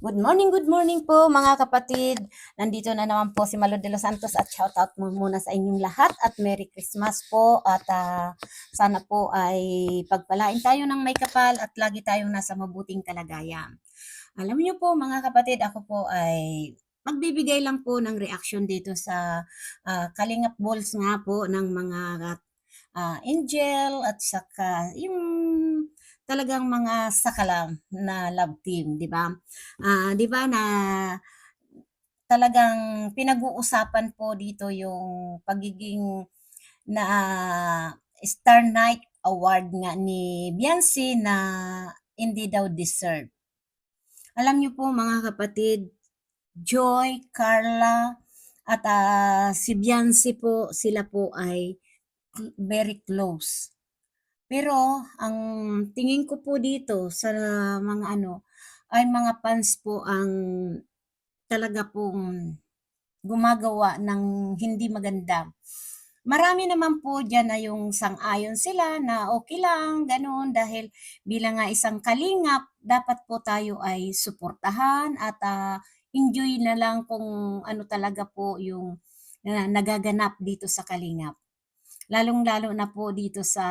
Good morning, good morning po mga kapatid. Nandito na naman po si Malo de los Santos at shoutout mo muna sa inyong lahat at Merry Christmas po at ah, sana po ay pagpalain tayo ng may kapal at lagi tayong nasa mabuting kalagayan. Alam niyo po mga kapatid, ako po ay magbibigay lang po ng reaction dito sa ah, Kalingap Balls nga po ng mga ah, angel at saka yung talagang mga sakalam na love team, di ba? Ah, 'di ba na talagang pinag-uusapan po dito yung pagiging na Star Night Award nga ni Beyonce na hindi daw deserve. Alam niyo po mga kapatid, Joy, Carla, at ah, si Beyonce po, sila po ay very close. Pero ang tingin ko po dito sa mga ano, ay mga fans po ang talaga pong gumagawa ng hindi maganda. Marami naman po diyan na yung sang-ayon sila na okay lang, gano'n, dahil bilang nga isang kalingap, dapat po tayo ay suportahan at ah, enjoy na lang kung ano talaga po yung na nagaganap dito sa kalingap. Lalong-lalo na po dito sa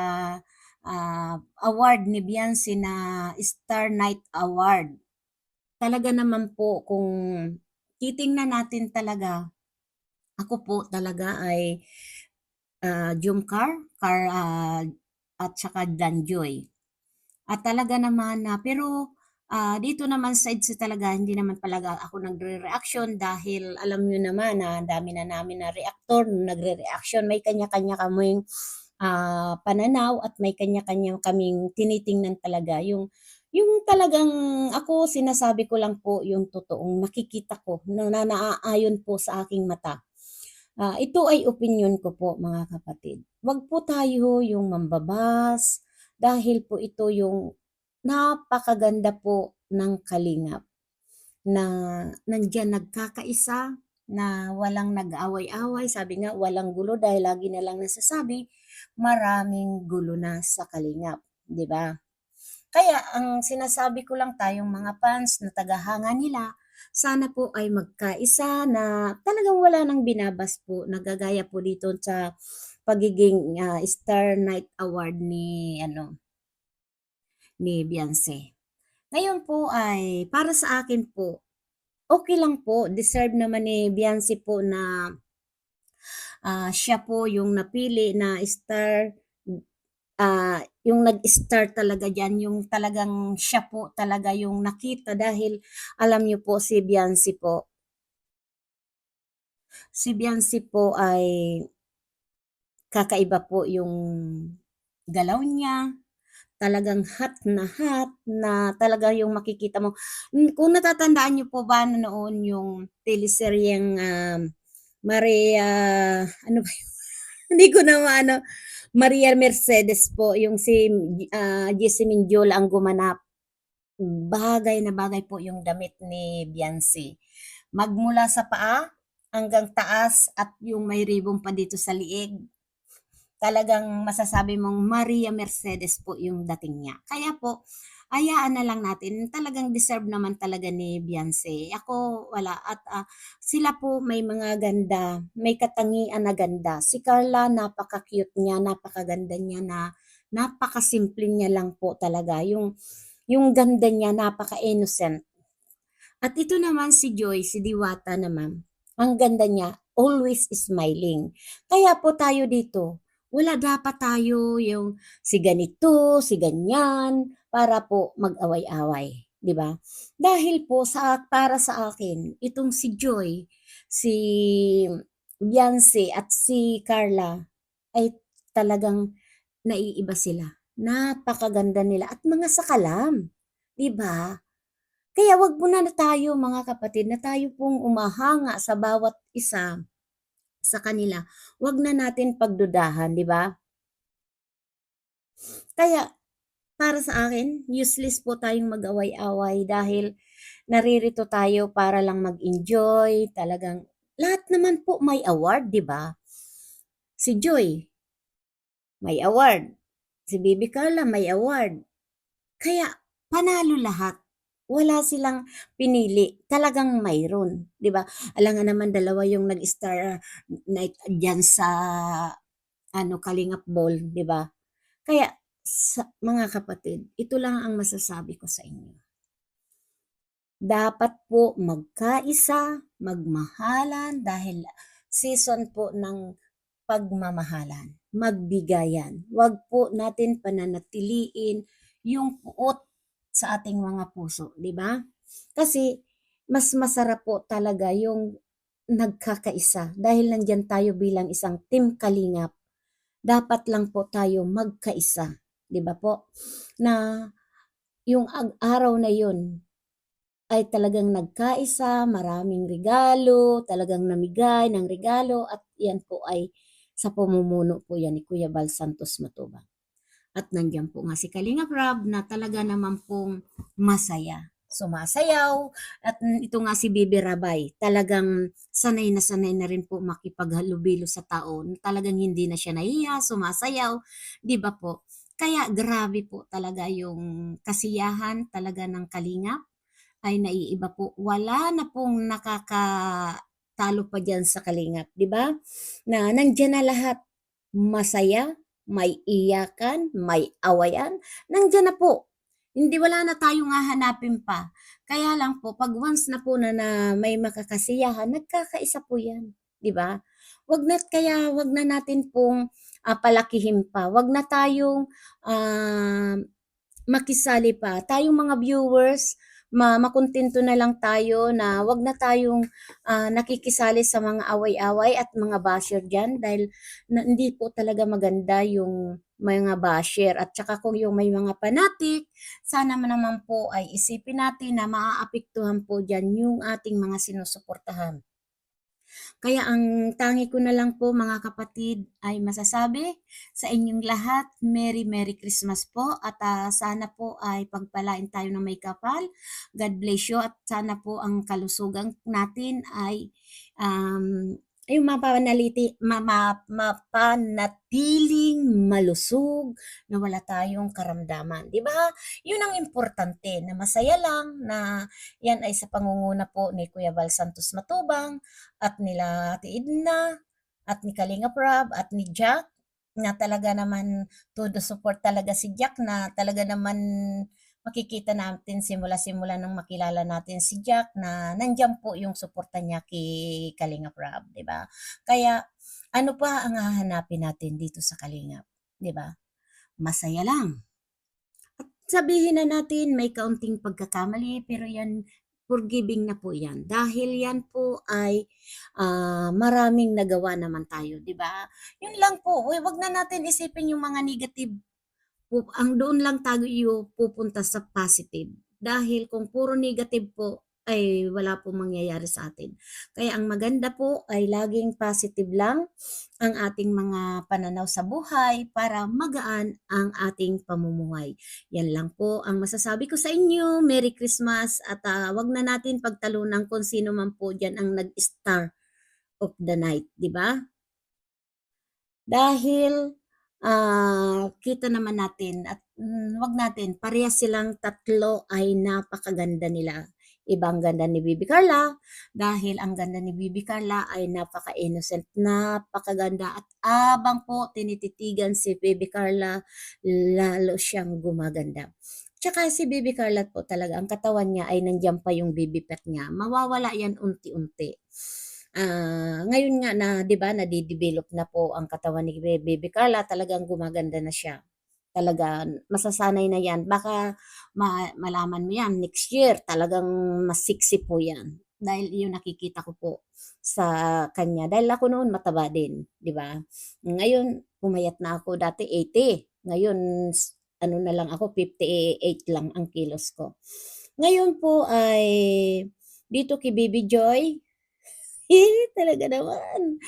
ah, award ni Beyonce na Star Night Award. Talaga naman po kung titingnan natin talaga, ako po talaga ay ah, Jumcar, Car, ah, at saka Danjoy. At talaga naman na, pero ah, dito naman side sa talaga, hindi naman talaga ako nagre-reaction dahil alam nyo naman na ang dami na namin na reactor nagre-reaction. May kanya-kanya kaming ah, pananaw at may kanya-kanya kaming tinitingnan talaga. Yung, yung talagang ako sinasabi ko lang po yung totoong nakikita ko na, na naaayon po sa aking mata. Ah, ito ay opinion ko po mga kapatid. Huwag po tayo yung mambabas dahil po ito yung napakaganda po ng kalingap na nandyan nagkakaisa na walang nag-away-away. Sabi nga, walang gulo dahil lagi na lang nasasabi, maraming gulo na sa kalingap. 'di ba? Kaya ang sinasabi ko lang tayong mga fans na tagahanga nila, sana po ay magkaisa na talagang wala nang binabas po, nagagaya po dito sa pagiging ah, Star Night Award ni ano ni Beyonce. Ngayon po ay para sa akin po, okay lang po, deserve naman ni Beyonce po na ah, siya po yung napili na star ah, yung nag-start talaga diyan, yung talagang siya po talaga yung nakita dahil alam niyo po si Beyonce po. Si Beyonce po ay kakaiba po yung galaw niya. Talagang hot na hot na talaga yung makikita mo. Hmm, Kung natatandaan niyo po ba noon yung teleseryeng um, Maria, ano ba yun? Hindi ko na maano, Maria Mercedes po, yung si ah, Jessamine Jola ang gumanap. Bagay na bagay po yung damit ni Beyonce. Magmula sa paa hanggang taas at yung may ribbon pa dito sa liig. Talagang masasabi mong Maria Mercedes po yung dating niya. Kaya po, hayaan na lang natin. Talagang deserve naman talaga ni Beyonce. Ako, wala. At ah, sila po may mga ganda, may katangian na ganda. Si Carla, napaka-cute niya, napakaganda niya na napakasimple niya lang po talaga. Yung, yung ganda niya, napaka-innocent. At ito naman si Joy, si Diwata naman. Ang ganda niya, always smiling. Kaya po tayo dito, wala dapat tayo yung si ganito, si ganyan, para po mag-away-away. 'di ba? Dahil po sa para sa akin, itong si Joy, si Beyonce at si Carla ay talagang naiiba sila. Napakaganda nila at mga sakalam, 'di ba? Kaya wag muna na tayo mga kapatid na tayo pong umahanga sa bawat isa sa kanila. Wag na natin pagdudahan, 'di ba? Kaya para sa akin, useless po tayong mag-away-away dahil naririto tayo para lang mag-enjoy, talagang lahat naman po may award, 'di ba? Si Joy, may award. Si Bibi Carla, may award. Kaya panalo lahat. Wala silang pinili, talagang mayroon, 'di ba? Alangan naman dalawa yung nag-star night diyan sa ano, Kalingap Ball, 'di ba? Kaya sa mga kapatid, ito lang ang masasabi ko sa inyo. Dapat po magkaisa, magmahalan dahil season po ng pagmamahalan, magbigayan. Huwag po natin pananatiliin yung puot sa ating mga puso, 'di ba? Kasi mas masarap po talaga yung nagkakaisa dahil nandiyan tayo bilang isang team Kalingap. Dapat lang po tayo magkaisa, 'di ba po? Na yung araw na yun ay talagang nagkaisa, maraming regalo, talagang namigay ng regalo at yan po ay sa pamumuno po yan ni Kuya Bal Santos Matubang. At nandiyan po nga si Kalingap Rab na talaga naman pong masaya. Sumasayaw at ito nga si Bibi Rabay, talagang sanay na sanay na rin po makipaghalubilo sa tao. Talagang hindi na siya nahiya, sumasayaw, 'di ba po? Kaya grabe po talaga yung kasiyahan talaga ng Kalingap ay naiiba po. Wala na pong nakakatalo pa diyan sa Kalingap, 'di ba? Na nandiyan na lahat. Masaya, may iyakan, may awayan, nandiyan na po. Hindi wala na tayong hahanapin pa. Kaya lang po, pag once na po na, na may makakasiyahan, nagkakaisa po yan. 'di ba? Wag na kaya wag na natin pong ah, palakihin pa. Wag na tayong ah, makisali pa. Tayong mga viewers, ma makuntento na lang tayo na wag na tayong ah, nakikisali sa mga away-away at mga basher dyan dahil na, hindi po talaga maganda yung mga basher at saka kung yung may mga panatik, sana man naman po ay isipin natin na maaapektuhan po dyan yung ating mga sinusuportahan. Kaya ang tangi ko na lang po mga kapatid ay masasabi sa inyong lahat, Merry Merry Christmas po at ah, sana po ay pagpalain tayo ng may kapal. God bless you at sana po ang kalusugan natin ay um, yung mapanaliti, ma, ma, mapanatiling malusog na wala tayong karamdaman. Di ba? Yun ang importante na masaya lang na yan ay sa pangunguna po ni Kuya Val Santos Matubang at nila Ate Edna at ni Kalinga Prab at ni Jack na talaga naman todo support talaga si Jack na talaga naman makikita natin simula-simula nang makilala natin si Jack na nandiyan po yung suporta niya kay Kalinga Prab, 'di ba? Kaya ano pa ang hahanapin natin dito sa Kalingap, 'di ba? Masaya lang. At sabihin na natin may kaunting pagkakamali pero yan forgiving na po yan dahil yan po ay ah, maraming nagawa naman tayo, 'di ba? Yun lang po, wag na natin isipin yung mga negative ang doon lang tayo pupunta sa positive. Dahil kung puro negative po, ay wala pong mangyayari sa atin. Kaya ang maganda po ay laging positive lang ang ating mga pananaw sa buhay para magaan ang ating pamumuhay. Yan lang po ang masasabi ko sa inyo. Merry Christmas at ah, wag na natin pagtalunan kung sino man po dyan ang nag-star of the night, di ba? Dahil ah, kita naman natin at mm, wag natin, parehas silang tatlo ay napakaganda nila. Ibang ganda ni Bibi Carla dahil ang ganda ni Bibi Carla ay napaka-innocent, napakaganda at abang po tinititigan si Bibi Carla, lalo siyang gumaganda. Tsaka si Bibi Carla po talaga, ang katawan niya ay nandiyan pa yung baby fat niya. Mawawala yan unti-unti. Ah, ngayon nga na 'di ba nade-develop na po ang katawan ni Baby Carla, talagang gumaganda na siya. Talaga masasanay na 'yan. Baka ma malaman mo 'yan next year talagang mas sexy po 'yan. Dahil 'yung nakikita ko po sa kanya. Dahil ako noon mataba din, 'di ba? Ngayon pumayat na ako, dati 80, ngayon ano na lang ako 58 lang ang kilos ko. Ngayon po ay dito kay Baby Joy talaga naman.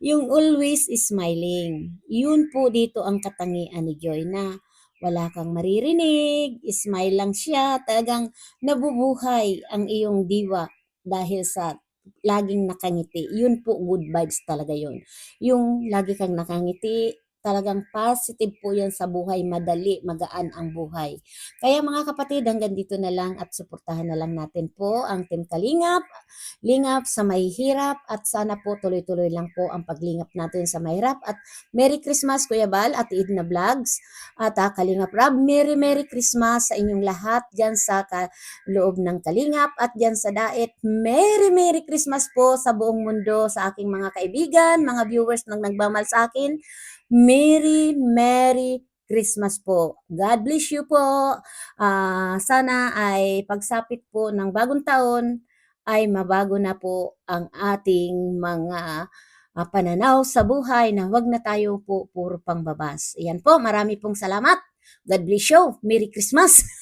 Yung always smiling. Yun po dito ang katangian ni Joy na wala kang maririnig, smile lang siya, talagang nabubuhay ang iyong diwa dahil sa laging nakangiti. Yun po, good vibes talaga yun. Yung lagi kang nakangiti, talagang positive po yan sa buhay, madali, magaan ang buhay. Kaya mga kapatid, hanggang dito na lang at suportahan na lang natin po ang Team Kalingap, Lingap sa mahihirap at sana po tuloy-tuloy lang po ang paglingap natin sa mahirap at Merry Christmas Kuya Bal at Idna Vlogs at uh, Kalingap Rab, Merry Merry Christmas sa inyong lahat dyan sa loob ng Kalingap at dyan sa Daet. Merry Merry Christmas po sa buong mundo sa aking mga kaibigan, mga viewers na nagbamal sa akin. Merry Merry Christmas po. God bless you po. Ah, sana ay pagsapit po ng bagong taon ay mabago na po ang ating mga ah, pananaw sa buhay na wag na tayo po puro pangbabas. Ayan po, marami pong salamat. God bless you. Merry Christmas.